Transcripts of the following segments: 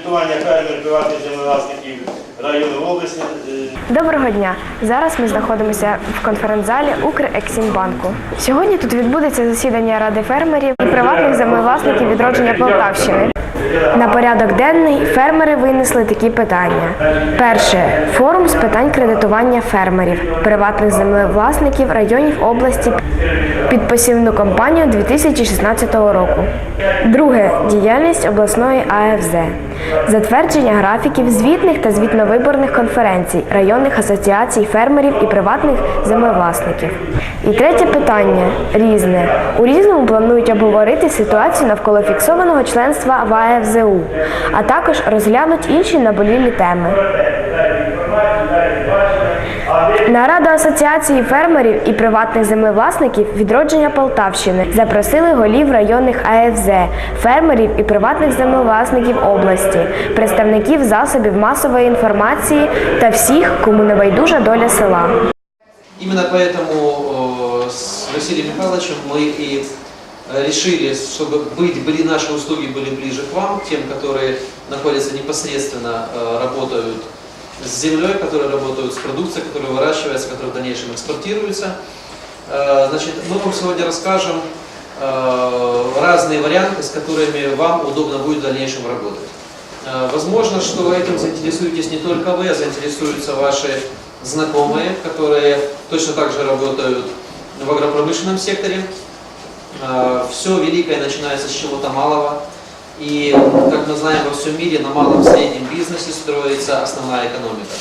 кредитування фермерів приватних землевласників району області. е, Доброго дня! Зараз ми знаходимося в конференц-залі Укрексімбанку. Сьогодні тут відбудеться засідання ради фермерів приватних землевласників відродження Полтавщини. На порядок денний фермери винесли такі питання: перше форум з питань кредитування фермерів, приватних землевласників районів області під посівну кампанію 2016 року. Друге діяльність обласної АФЗ, затвердження графіків звітних та звітновиборних конференцій районних асоціацій фермерів і приватних землевласників. І третє питання різне. У різному планують обговорити ситуацію навколо фіксованого членства в АФЗУ, а також розглянуть інші наболілі теми. На раду асоціації фермерів і приватних землевласників відродження Полтавщини запросили голів районних АФЗ, фермерів і приватних землевласників області, представників засобів масової інформації та всіх, кому не байдужа доля села. Именно поэтому э, с Василием Михайловичем мы и э, решили, чтобы быть, были наши услуги были ближе к вам, тем, которые находятся непосредственно, э, работают с землей, которые работают с продукцией, которая выращивается, которая в дальнейшем экспортируется. Э, Значит, мы вам сегодня расскажем э, разные варианты, с которыми вам удобно будет в дальнейшем работать. Э, Возможно, что этим заинтересуетесь не только вы, а заинтересуются ваши знакомые, которые точно так же работают в агропромышленном секторе. Все великое начинается с чего-то малого. И, как мы знаем, во всем мире на малом и среднем бизнесе строится основная экономика.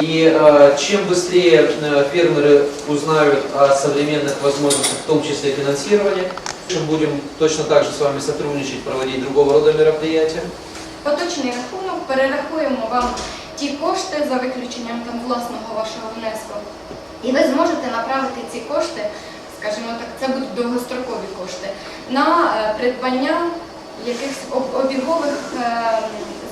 И э, чем быстрее э, фермеры узнают о современных возможностях, в том числе финансирования, чем будем точно так же с вами сотрудничать, проводить другого рода мероприятия. Поточний рахунок перерахуємо вам ті кошти за виключенням там власного вашого внеску. І ви зможете направити ці кошти, скажімо так, це будуть довгострокові кошти, на е, придбання якихось обігових е,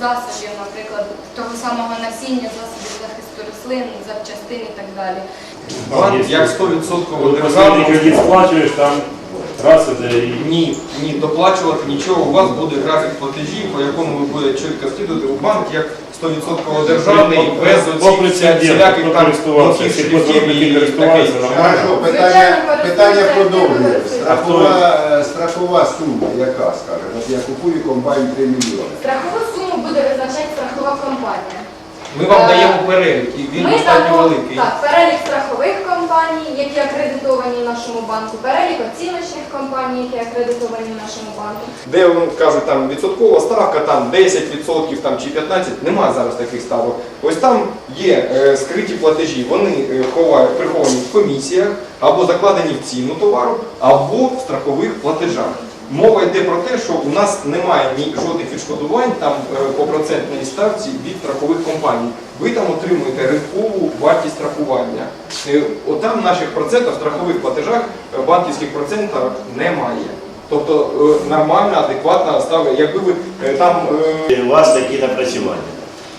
засобів, наприклад, того самого насіння, засобів захисту рослин, запчастин і так далі. Банк як 100% Посильний державний. кредит сплачуєш, там Ні, ні, доплачувати нічого. У вас буде графік платежів, по якому ви будете чітко слідувати. У банк як 100% державний, без оцінки всіляких там блоків всі шрифтів позорники і таке інше. Хорошо, питання, питання. Страхова, е, страхова сума, яка, скажімо, от я купую комбайн 3 мільйони. Страхову суму буде визначати страхова компанія. Ми вам даємо перелік, і він Ми достатньо дамо великий. так, перелік страхових компаній, які акредитовані в нашому банку, перелік оціночних компаній, які акредитовані в нашому банку. Де вони кажуть, там відсоткова ставка, там 10% там, чи 15%, немає зараз таких ставок. Ось там є е, скриті платежі, вони е, приховані в комісіях, або закладені в ціну товару, або в страхових платежах. Мова йде про те, що у нас немає ні жодних відшкодувань там е, по процентній ставці від страхових компаній. Ви там отримуєте ринкову вартість страхування. Е, От там наших процентів в страхових платежах е, банківських процентів немає. Тобто нормальна, адекватна ставка. Якби ви там у вас такі напрацювання.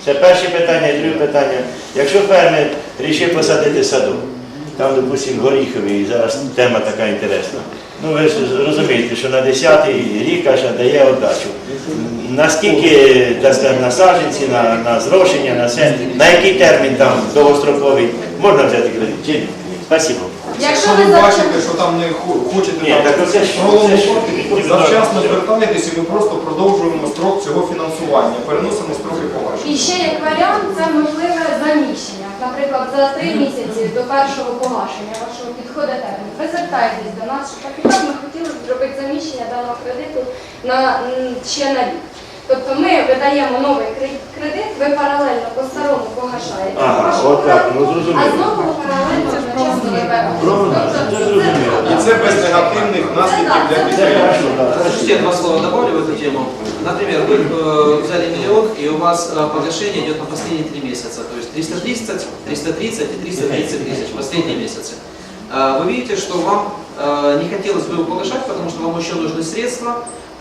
Це перше питання, і друге питання. Якщо фермер вирішив посадити садок, там, допустимо, горіховий, і зараз тема така інтересна. Ну ви ж розумієте, що на 10-й рік аж дає отдачу. Наскільки на саджанці, на, на зрошення, на все, на який термін там довгостроковий можна взяти кредит? Чи ні? Спасибо. Якщо ви ви бачите, що там не хо- хочете Ні, так оце ж- пролонгувати, це ж- завчасно звертаєтесь і ми просто продовжуємо строк цього фінансування, переносимо строки І погашення. ще як варіант, це можливе заміщення. Наприклад, за три місяці до першого погашення вашого підходить термін. Ви звертаєтесь до нас, що так і так ми хотіли б зробити заміщення даного кредиту на м, ще на рік. Тобто ми видаємо новий кре- кредит, ви паралельно по старому погашаєте Ага, вашу от так, ну, кредитку, зрозуміло. а знову паралельно одночасно виберемо. Правильно, це зрозуміло. І це без негативних наслідків для Це підприємства. хорошо, так. Слушайте, два слова добавлю в эту тему. Например, вы э, взяли миллион, и у вас э, погашение идет на последние три месяца. То есть 330, 330 и 330 тысяч последние месяцы. Э, Вы видите, что вам э, не хотелось бы его погашать, потому что вам еще нужны средства,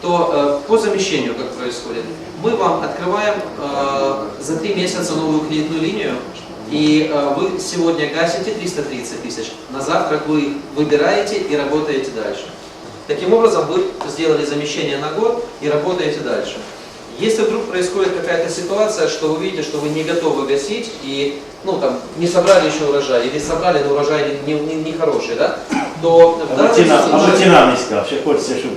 то э, по замещению как происходит? Мы вам открываем э, за три месяца новую кредитную линию, и э, вы сегодня гасите 330 тысяч, на завтра вы выбираете и работаете дальше. Таким образом, вы сделали замещение на год и работаете дальше. Если вдруг происходит какая-то ситуация, что вы видите, что вы не готовы гасить и ну, там, не собрали еще урожай, или собрали, но урожай не, не, не хороший, да, то в данном случае- ціна низька, ще хочеться, щоб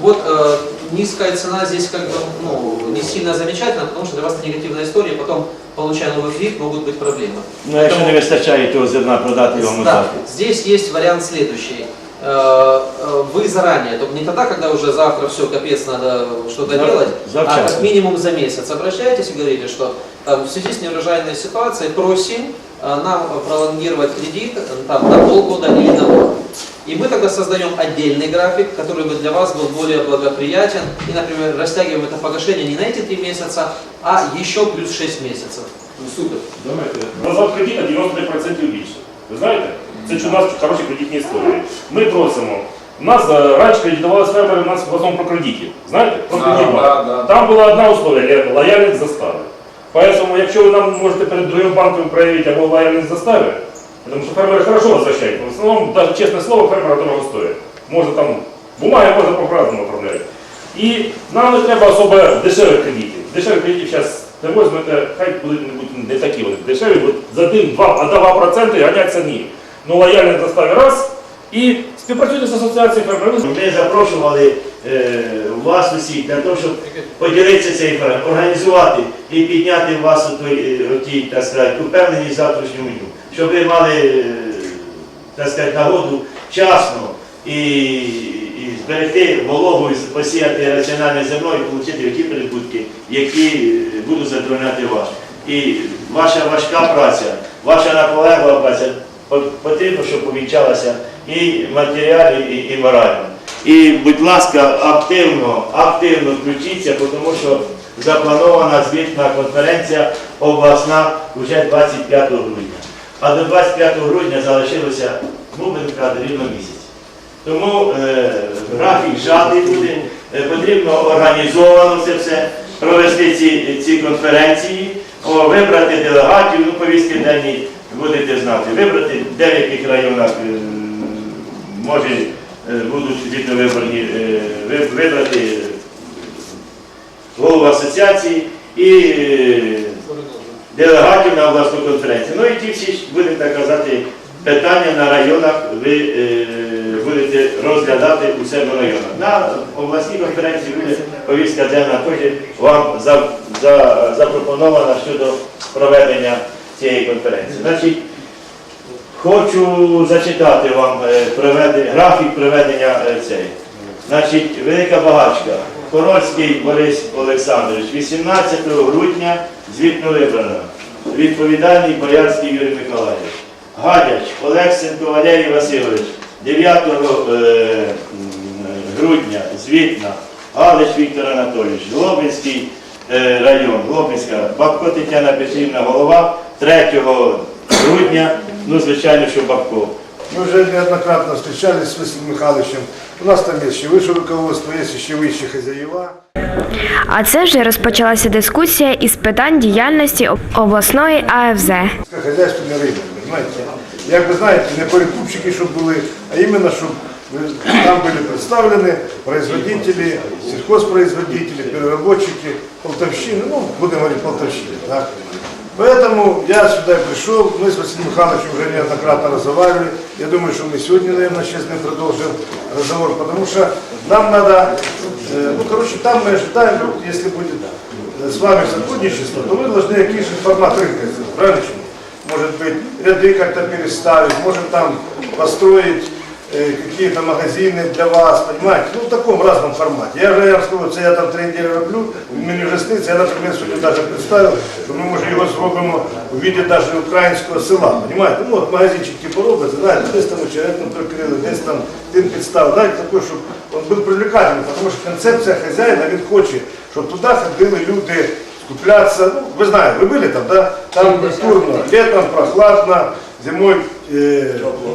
вот э, низкая цена здесь как бы ну, не сильно замечательна, потому что для вас это негативная история, потом, получая новый кредит, могут быть проблемы. ну, якщо не вистачає того зерна, продати його Да, здесь есть вариант следующий. Э, э, Вы заранее, то не тогда, когда уже завтра все, капец, надо что-то За- делать, а завчасно. как минимум за месяц обращаетесь и говорите, что там, в связи с неурожайной ситуацией просим нам пролонгировать кредит э, там, на полгода или на год. И мы тогда создаем отдельный график, который бы для вас был более благоприятен. И, например, растягиваем это погашение не на эти три месяца, а еще плюс 6 месяцев. Ну, Супер. Назад кредит на 93% більше. Ви знаєте? Це ж у нас хороші кредитні історії. Ми просимо. У нас е, раніше кредитувалися фермери, у нас в основному про кредитів. Знаєте? Про Да, кредит. да, да. Там була одна условия – лояльність застави. Поэтому, якщо ви нам можете перед другим банком проявити або лояльність застави, тому що фермери хорошо возвращають, в основному, навіть чесне слово, фермера дорого стоїть. Може там бумаги можна по-разному оформляти. І нам не треба особо дешевих кредитів. Дешевих кредитів зараз не візьмете, хай будуть не, будуть такі вони дешеві, бо за 1-2% ганять самі. Ну лояльність заставі раз. І співпрацюйте з асоціацією фермерів. Ми запрошували е, усіх для того, щоб поділитися цією інформацією, організувати і підняти вас у той, е, тій, так сказати, упевненість завтрашньому дню, щоб ви мали, е, так сказати, нагоду вчасно і, і зберегти вологу, посіяти раціональне зерно і отримати ті прибутки, які будуть задовольняти вас. І ваша важка праця, ваша наполеглива праця потрібно, щоб повінчалася і матеріально, і, і морально. І, будь ласка, активно, активно включіться, тому що запланована звітна конференція обласна вже 25 грудня. А до 25 грудня залишилося, ну, будемо казати, рівно місяць. Тому е, графік зжатий буде, е, потрібно організовано це все, провести ці, ці конференції, о, вибрати делегатів, ну, повістки денні будете знати, вибрати в деяких районах, е, може, будуть відповиборні, е, ви- вибрати голову асоціації і е, делегатів на обласну конференцію. Ну і ті всі, будемо так казати, питання на районах ви е, будете розглядати у себе районах. На обласній конференції буде повістка денна теж вам за, за, запропонована щодо проведення цієї конференції. Значить, хочу зачитати вам е, графік проведення е, цієї. Значить, велика багачка. Корольський Борис Олександрович, 18 грудня звітно вибрано. Відповідальний Боярський Юрій Миколаївич. Гадяч Олексенко Валерій Васильович, 9 е, грудня звітна. Галич Віктор Анатолійович, Глобинський район, Глобинська, Бабко Тетяна Петрівна, голова 3 грудня, ну звичайно, що Бабко. Мы уже неоднократно встречались с Василием Михайловичем. У нас там есть еще выше руководство, есть еще выше хозяева. А це вже розпочалася дискусія із питань діяльності об- обласної АФЗ. Хозяйственный рынок, понимаете? Як ви знаєте, не перекупщики, щоб були, а іменно, щоб ви- там були представлені производители, сельхозпроизводители, переработчики, полтавщины, ну, будем говорить, полтавщины, да? Поэтому я сюда пришел, мы с Василием Михайловичем уже неоднократно разговаривали. Я думаю, что мы сегодня, наверное, сейчас не продолжим разговор, потому что нам надо, э, ну, короче, там мы ожидаем, ну, если будет э, с вами сотрудничество, то мы должны какие же формат рынка сделать, правильно? Чему? Может быть, ряды как-то переставить, можем там построить э, какие-то магазины для вас, понимаете? Ну, в таком разном формате. Я же я вам скажу, це я там три недели роблю, мені вже сниться, я, наприклад, сьогодні навіть представив, що ми, може, його зробимо у виді навіть українського села, понимаете? Ну, от магазинчик типу робиться, знаєте, десь там очеретно прикрили, десь там тим підстав, знаєте, такий, щоб він був привлекательний, тому що концепція хазяїна, він хоче, щоб туди ходили люди, скупляться, ну, вы знаете, вы были там, да? Там культурно, летом прохладно, зимой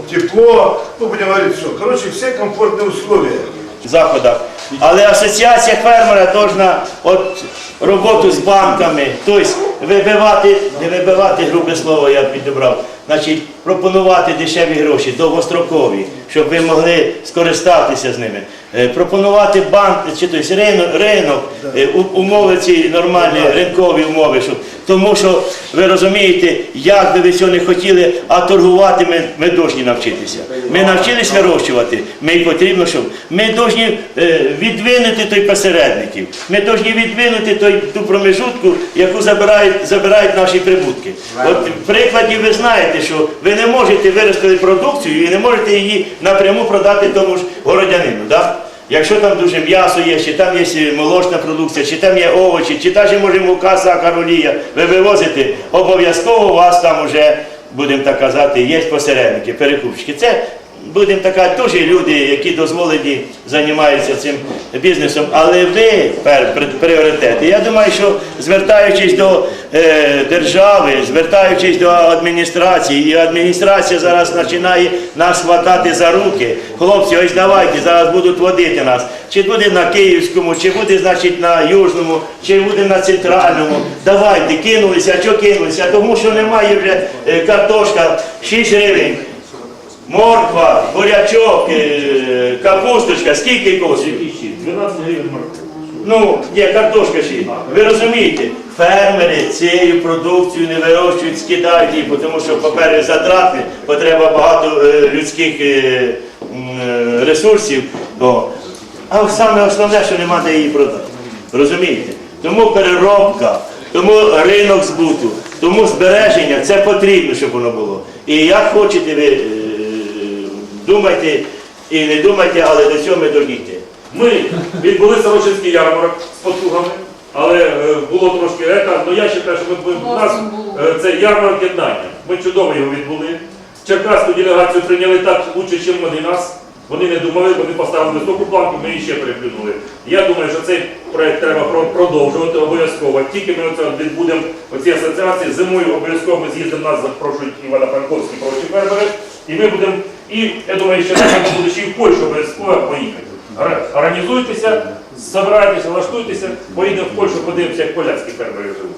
тепло, ну, будем говорить, все. Короче, все комфортные условия. заходах. Але асоціація фермера повинна от роботу з банками, тобто вибивати, не вибивати, грубе слово я підібрав, значить пропонувати дешеві гроші, довгострокові, щоб ви могли скористатися з ними. Е, Пропонувати банк, чи тобто ринок, ринок е, умови ці нормальні ринкові умови, щоб, тому що ви розумієте, як би ви цього не хотіли, а торгувати ми, ми повинні навчитися. Ми навчились вирощувати, ми потрібно, щоб ми повинні е, відвинути той посередників, ми повинні відвинути той, ту промежутку, яку забирають, забирають наші прибутки. От в прикладі ви знаєте, що ви не можете виростити продукцію і не можете її напряму продати тому ж городянину. Да? Якщо там дуже м'ясо є, чи там є молочна продукція, чи там є овочі, чи навіть може мука, сахар, олія, ви вивозите, обов'язково у вас там вже, будемо так казати, є посередники, перекупщики. Це будемо так казати, теж люди, які дозволені займаються цим бізнесом, але ви пріоритети. Я думаю, що звертаючись до е, держави, звертаючись до адміністрації, і адміністрація зараз починає нас хватати за руки. Хлопці, ось давайте, зараз будуть водити нас. Чи буде на Київському, чи буде, значить, на Южному, чи буде на центральному. Давайте, кинулися, що кинулися? Тому що немає вже е, картошка 6 гривень. Морква, бурячок, е, капусточка, скільки коштує? 12 гривень морква. Ну, є картошка ще. Ви розумієте, фермери цією продукцією не вирощують, скидають її, тому що, по-перше, затратне, потреба багато е, людських е, ресурсів. А саме основне, що нема де її продати. Розумієте? Тому переробка, тому ринок збуту, тому збереження це потрібно, щоб воно було. І як хочете ви думайте і не думайте, але до цього ми повинні. Ми відбули Сорочинський ярмарок з потугами, але е, було трошки ета. Ну я вважаю, що ми, ми- у нас е, це ярмарок єднання. Ми чудово його відбули. Черкаську делегацію прийняли так лучше, ніж вони нас. Вони не думали, вони поставили високу планку, ми її ще переплюнули. Я думаю, що цей проект треба про- продовжувати обов'язково. Тільки ми оце відбудемо оці асоціації. Зимою обов'язково ми з'їздимо, нас запрошують Івана Франковський прочі фермери. І ми будемо, і я думаю, що треба й в Польщу обов'язково поїхати. Організуйтеся, збирайтеся, влаштуйтеся, поїдемо в Польщу, подивимося, як поляцькі фермери живуть.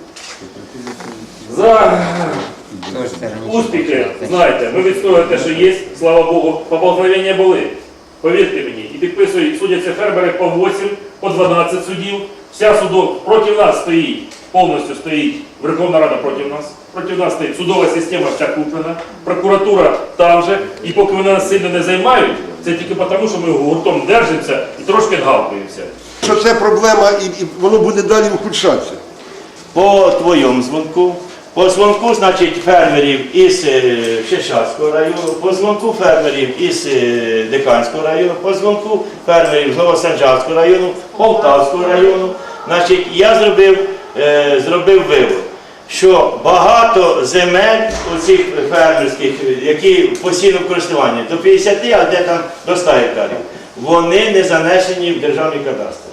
За успіхи, знаєте, ми відстоюємо те, що є, слава Богу, поползновення були. Повірте мені, і підписують, судяться фермери по 8, по 12 судів. Вся судов проти нас стоїть, повністю стоїть Верховна Рада проти нас. Проти нас стоїть судова система вся куплена, прокуратура там же. І поки вони нас сильно не займають, це тільки тому, що ми гуртом держимося і трошки гавкаємося. Що це проблема і, і воно буде далі ухудшатися. По твоєму дзвонку, по дзвонку, значить, фермерів із е, Шишацького району, по дзвонку фермерів із е, Диканського району, по дзвонку фермерів з Новосанжарського району, Полтавського району. Значить, я зробив, е, зробив вивод, що багато земель у цих фермерських, які постійно в користуванні, до 50, а де там до 100 гектарів, вони не занесені в державний кадастр.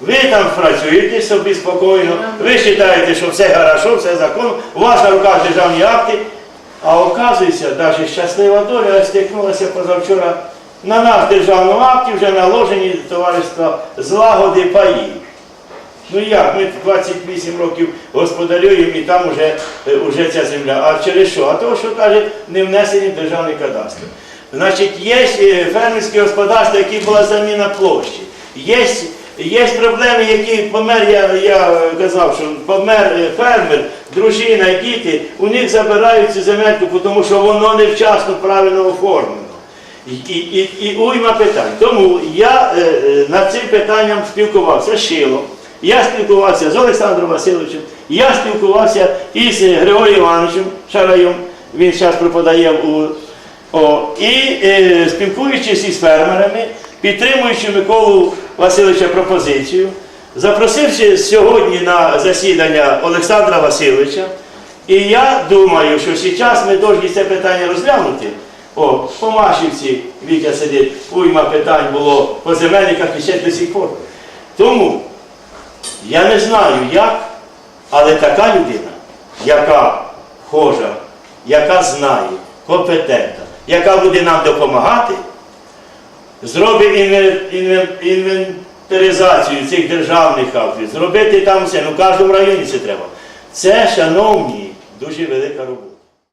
Ви там працюєте собі спокійно, ви вважаєте, що все хорошо, все законно, у вас на руках державні акти, а оказується, навіть щаслива доля стикнулася позавчора. На наш державному акті вже наложені товариства злагоди паї. Ну як, ми 28 років господарюємо і там вже, е, вже ця земля. А через що? А того, що каже, не внесені в державний кадастр. Значить, є е, фермерські господарства, які була заміна площі. Є, є проблеми, які помер, я, я казав, що помер е, фермер, дружина, діти, у них забирають цю земельку, тому що воно невчасно правильно оформлено. І, і, і, уйма питань. Тому я е, е, над цим питанням спілкувався з Шилом, я спілкувався з Олександром Васильовичем, я спілкувався із Григорієм Івановичем Шараєм, він зараз преподає у о, і е, спілкуючись із фермерами, підтримуючи Миколу Васильовича пропозицію, запросивши сьогодні на засідання Олександра Васильовича, і я думаю, що зараз ми повинні це питання розглянути. О, по Машівці Вітя сидить, уйма питань було по земельниках і ще до сих пор. Тому я не знаю як, але така людина, яка хожа, яка знає, компетентна, яка буде нам допомагати, зробить інвен- інвен- інвентаризацію цих державних актів, зробити там все, ну в кожному районі це треба. Це, шановні, дуже велика робота.